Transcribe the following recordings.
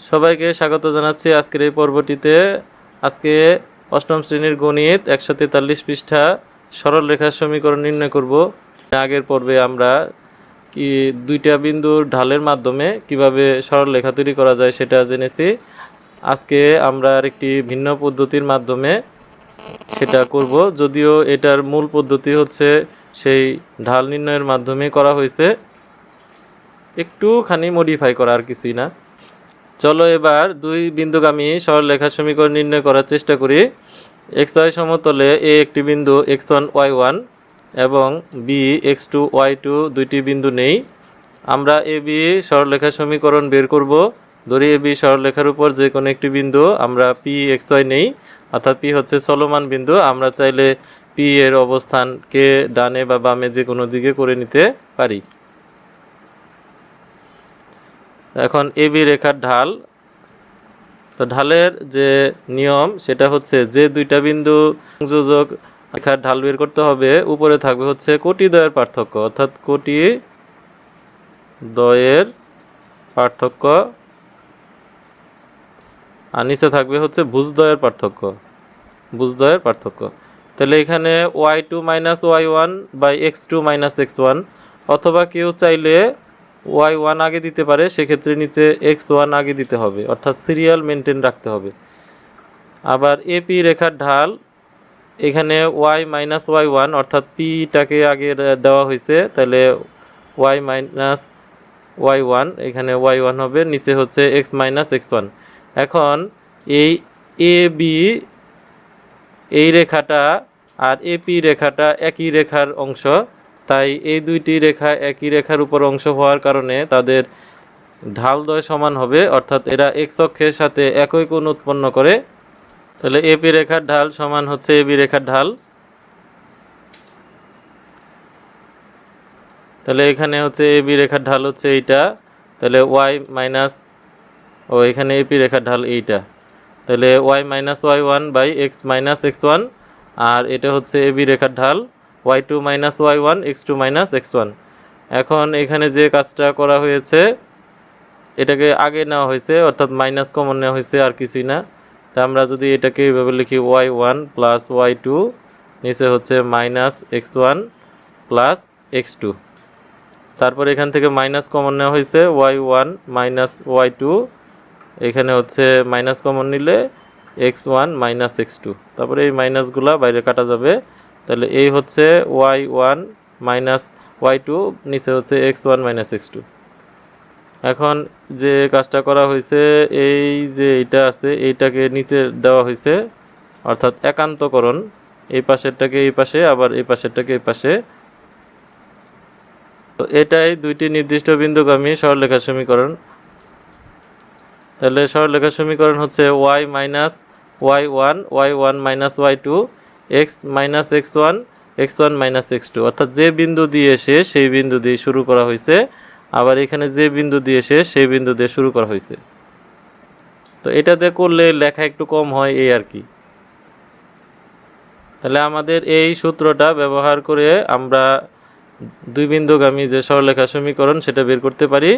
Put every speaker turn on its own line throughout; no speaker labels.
সবাইকে স্বাগত জানাচ্ছি আজকের এই পর্বটিতে। আজকে অষ্টম শ্রেণির গণিত একশো তেতাল্লিশ পৃষ্ঠা সরল রেখার সমীকরণ নির্ণয় করব। আগের পর্বে আমরা কি দুইটা বিন্দুর ঢালের মাধ্যমে কীভাবে সরল রেখা তৈরি করা যায় সেটা জেনেছি। আজকে আমরা আরেকটি ভিন্ন পদ্ধতির মাধ্যমে সেটা করব। যদিও এটার মূল পদ্ধতি হচ্ছে সেই ঢাল নির্ণয়ের মাধ্যমে করা হয়েছে। একটুখানি মডিফাই করা আর কিছুই না। চলো এবার দুই বিন্দুগামী সরলরেখা সমীকরণ নির্ণয় করার চেষ্টা করি। এক্স ওয়াই সমতলে এ একটি বিন্দু এক্স ওয়ান ওয়াই ওয়ান এবং B x two y two দুইটি বিন্দু নেই। আমরা এ বি সরলরেখা সমীকরণ বের করব। ধরি এ বি সরলরেখার উপর যে কোনো একটি বিন্দু, আমরা পি এক্স ওয়াই নেই, অর্থাৎ পি হচ্ছে চলমান বিন্দু। আমরা চাইলে পি এর অবস্থানকে ডানে বা বামে যে কোনো দিকে করে নিতে পারি। এখন এবি রেখার ঢাল। তো ঢালের যে নিয়ম, সেটা হচ্ছে যে দুইটা বিন্দু সংযোজক রেখার ঢাল বের করতে হবে, উপরে থাকবে হচ্ছে কোটি দ্বয়ের পার্থক্য, অর্থাৎ কোটি দ্বয়ের পার্থক্য। আর নিচে থাকবে হচ্ছে ভুজদ্বয়ের পার্থক্য ভুজদয়ের পার্থক্য। তাহলে এখানে y two minus y one by x two minus x one অথবা কেউ চাইলে ওয়াই ওয়ান আগে দিতে পারে, সেক্ষেত্রে নিচে এক্স ওয়ান আগে দিতে হবে। অর্থাৎ সিরিয়াল মেনটেন রাখতে হবে। আবার এপি রেখার ঢাল, এখানে ওয়াই মাইনাস ওয়াই ওয়ান অর্থাৎ পিটাকে আগে দেওয়া হয়েছে, তাহলে ওয়াই মাইনাস ওয়াই ওয়ান এখানে ওয়াই ওয়ান হবে, নিচে হচ্ছে এক্স মাইনাস এক্স ওয়ান এখন এই এ বি এই রেখাটা আর এপি রেখাটা একই রেখার অংশ। তাই এই দুইটি রেখা একই রেখার উপর অংশ হওয়ার কারণে তাদের ঢালদ্বয় সমান হবে, অর্থাৎ এরা এক্স অক্ষের সাথে একই কোণ উৎপন্ন করে। তাহলে এপি রেখার ঢাল সমান হচ্ছে এবি রেখার ঢাল। তাহলে এখানে হচ্ছে এবি রেখার ঢাল হচ্ছে এইটা। তাহলে ওয়াই মাইনাস ও এখানে এপি রেখার ঢাল এইটা। তাহলে y minus y one by x minus x one আর এটা হচ্ছে এবি রেখার ঢাল। Y two minus y one x two minus x one এখন এখানে যে কাজটা করা হয়েছে, এটাকে আগে নেওয়া হয়েছে, অর্থাৎ মাইনাস কমন নেওয়া হয়েছে আর কিছুই না। তা আমরা যদি এটাকে এইভাবে লিখি y one plus y two নিচে হচ্ছে minus x one plus x two তারপর এখান থেকে মাইনাস কমন নেওয়া হয়েছে y one minus y two এখানে হচ্ছে মাইনাস কমন নিলে x one minus x two তারপরে এই মাইনাসগুলা বাইরে কাটা যাবে তাহলে এই হচ্ছে y one minus y two নিচে হচ্ছে x one minus x two এখন যে কাজটা করা হয়েছে, এই যে এইটা আছে, এইটাকে নিচে দেওয়া হয়েছে, অর্থাৎ একান্তকরণ। এই পাশেরটাকে এই পাশে, আবার এই পাশেরটাকে এই পাশে। তো এটাই দুইটি নির্দিষ্ট বিন্দুগামী সরলরেখা সমীকরণ। তাহলে সরলরেখা সমীকরণ হচ্ছে y minus y one y one minus y two x minus x one x one minus x two. অর্থাৎ যে বিন্দু দিয়ে শেষ সেই বিন্দু দিয়ে শুরু করা হয়েছে আবার এখানে যে বিন্দু দিয়ে শেষ সেই বিন্দু দিয়ে শুরু করা হয়েছে তো এটাতে করলে লেখা একটু কম হয় এই আর কি। তাহলে আমাদের এই সূত্রটা ব্যবহার করে আমরা দুই বিন্দুগামী যে সরলরেখা সমীকরণ সেটা বের করতে পারি।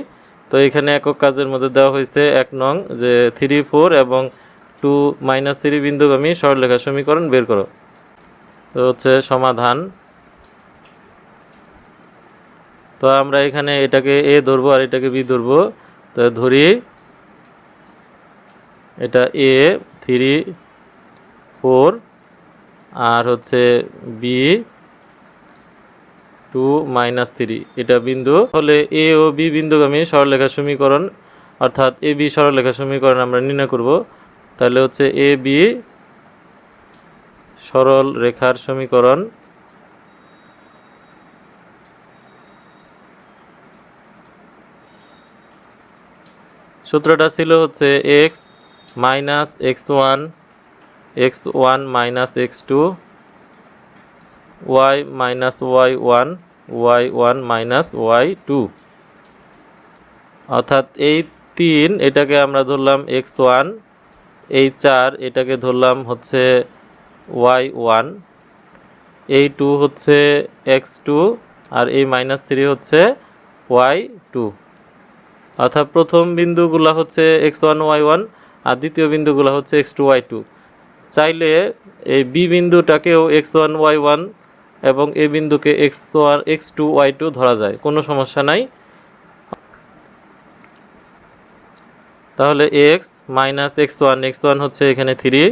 তো এখানে একক কাজের মধ্যে দেওয়া হয়েছে এক নং যে থ্রি ফোর এবং টু মাইনাস থ্রি বিন্দুগামী সরলরেখা সমীকরণ বের করো। তো হচ্ছে সমাধান। তো আমরা এখানে এটাকে এ ধরবো আর এটাকে বি ধরবো। তো ধরি, এটা এ, থ্রি, ফোর, আর হচ্ছে বি, টু মাইনাস থ্রি। এটা বিন্দু হলে এ ও বি বিন্দুগামী সরলরেখা সমীকরণ, অর্থাৎ এ বি সরলরেখা সমীকরণ আমরা নির্ণয় করব। তাহলে হচ্ছে এ বি সরল রেখার সমীকরণ। সূত্রটা ছিল হচ্ছে x minus x one x one minus x two y minus y one y one minus y two অর্থাৎ এই তিন এটাকে আমরা ধরলাম এক্স ওয়ান এই চার এটাকে ধরলাম হচ্ছে ওয়াই ওয়ান এই টু হচ্ছে এক্স টু আর এই মাইনাস থ্রি হচ্ছে ওয়াই টু অর্থাৎ প্রথম বিন্দুগুলো হচ্ছে এক্স ওয়ান ওয়াই ওয়ান আর দ্বিতীয় বিন্দুগুলো হচ্ছে এক্স টু ওয়াই টু চাইলে এই বি বিন্দুটাকেও এক্স ওয়ান ওয়াই ওয়ান এবং এ বিন্দুকে x one x two y two ধরা যায়, কোনো সমস্যা নাই। তাহলে x minus x one x one হচ্ছে এখানে থ্রি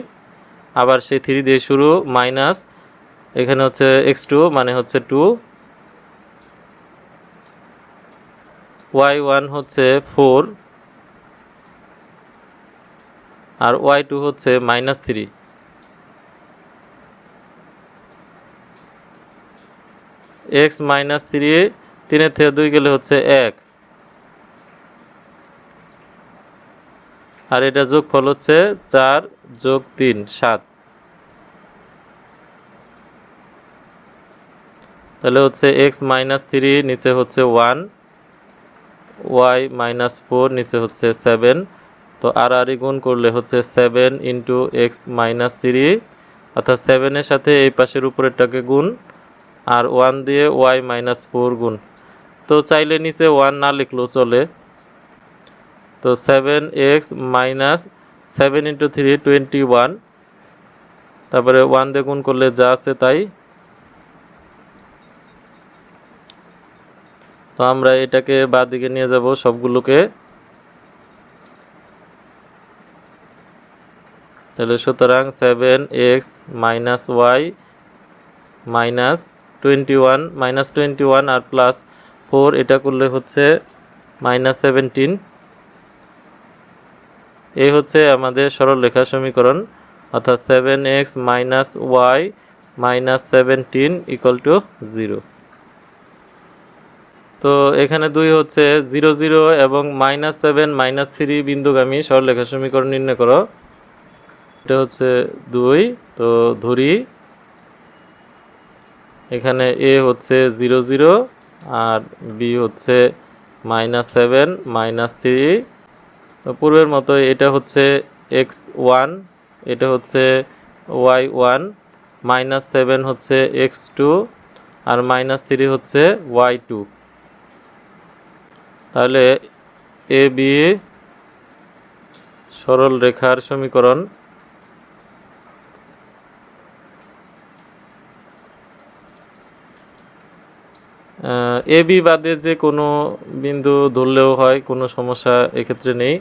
আবার সেই থ্রি দিয়ে শুরু মাইনাস এখানে হচ্ছে এক্স টু মানে হচ্ছে টু ওয়াই ওয়ান হচ্ছে ফোর আর ওয়াই টু হচ্ছে minus three x minus three তিনের থেকে দুই গেলে হচ্ছে এক। আর এটা যোগ ফল হচ্ছে চার যোগ তিন, সাত। তাহলে হচ্ছে এক্স মাইনাস থ্রি নিচে হচ্ছে ওয়ান ওয়াই মাইনাস ফোর নিচে হচ্ছে সেভেন তো আর আর গুণ করলে হচ্ছে seven into x minus three অর্থাৎ সেভেনের সাথে এই পাশের উপরেরটাকে গুণ, আর ওয়ান দিয়ে ওয়াই মাইনাস ফোর গুণ। তো চাইলে নিচে ওয়ান না লিখলেও চলে। তো seven x minus seven into three twenty one তারপরে ওয়ান দিয়ে গুণ করলে যা আছে তাই। তো আমরা এটাকে বাদ দিকে নিয়ে যাব সবগুলোকে। তাহলে সুতরাং seven x minus y minus twenty one minus twenty one আর প্লাস ফোর এটা করলে হচ্ছে মাইনাস সেভেন্টিন এই হচ্ছে আমাদের সরল রেখা সমীকরণ, অর্থাৎ seven x minus y minus seventeen equal to zero তো এখানে দুই হচ্ছে জিরো জিরো এবং মাইনাস সেভেন মাইনাস থ্রি বিন্দুগামী সরলরেখা সমীকরণ নির্ণয় করো। এটা হচ্ছে দুই, তো ধরি। এখানে এ হচ্ছে জিরো জিরো আর বি হচ্ছে মাইনাস সেভেন মাইনাস থ্রি তো পূর্বের মতো এটা হচ্ছে এক্স ওয়ান, এটা হচ্ছে ওয়াই ওয়ান, মাইনাস সেভেন হচ্ছে এক্স টু, আর মাইনাস থ্রি হচ্ছে ওয়াই টু। তাহলে এ বি সরল রেখার সমীকরণ এ বি বাদে যে কোনো বিন্দু ধরলেও হয়, কোনো সমস্যা এক্ষেত্রে নেই।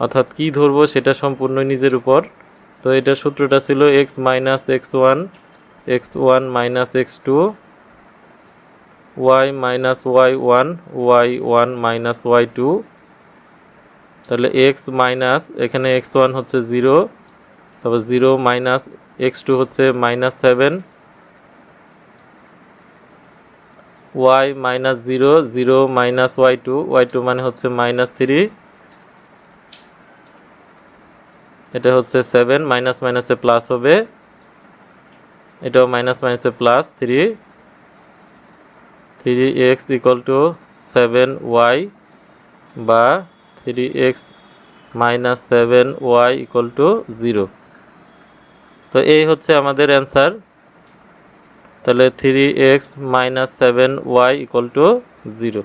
অর্থাৎ কি ধরবো সেটা সম্পূর্ণ নিজের উপর। তো এটা সূত্রটা ছিল x minus x one x one minus x two y minus y one y one minus y two তাহলে এক্স মাইনাস এখানে এক্স ওয়ান হচ্ছে জিরো তারপর জিরো মাইনাস এক্স টু হচ্ছে minus seven y minus zero zero minus y two y two মানে হচ্ছে minus three এটা হচ্ছে seven minus মাইনাসে প্লাস হবে। এটাও মাইনাস মাইনাসে plus three three x equal to seven y বা three x minus seven y equal to zero তো এই হচ্ছে আমাদের অ্যান্সার তাহলে three x minus seven y equal to zero